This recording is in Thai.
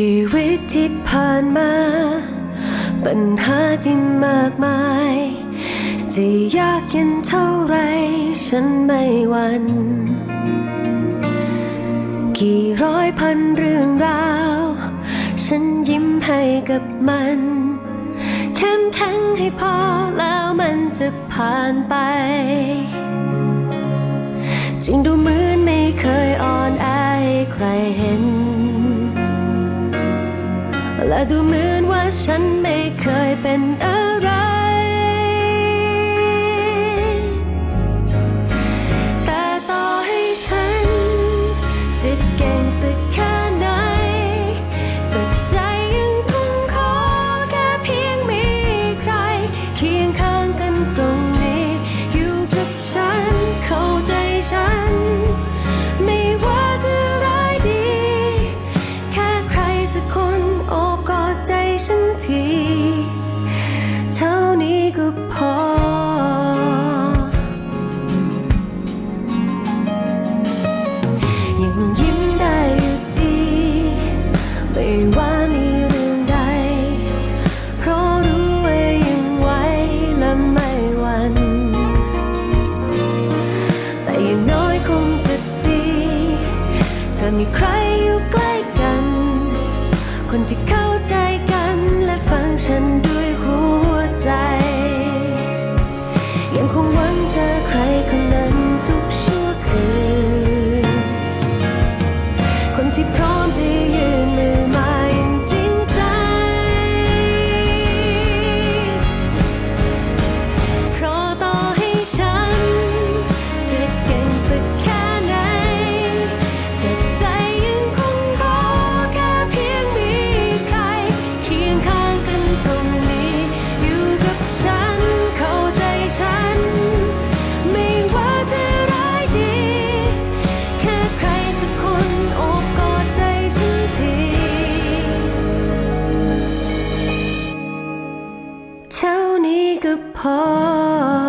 ชีวิตที่ผ่านมา ปัญหาที่มากมาย จะยากเย็นเท่าไร ฉันไม่หวันกี่ร้อยพันเรื่องราว ฉันยิ้มให้กับมันเข้มแข็งให้พอแล้วมันจะผ่านไปจริงดูเหมือนไม่เคยอ่อนแอให้ใครเห็น และดูเหมือนว่าฉันไม่เคยเป็นอะไร มีใครอยู่ใกล้กัน คนที่เข้าใจกันและฟังฉันด้ apart.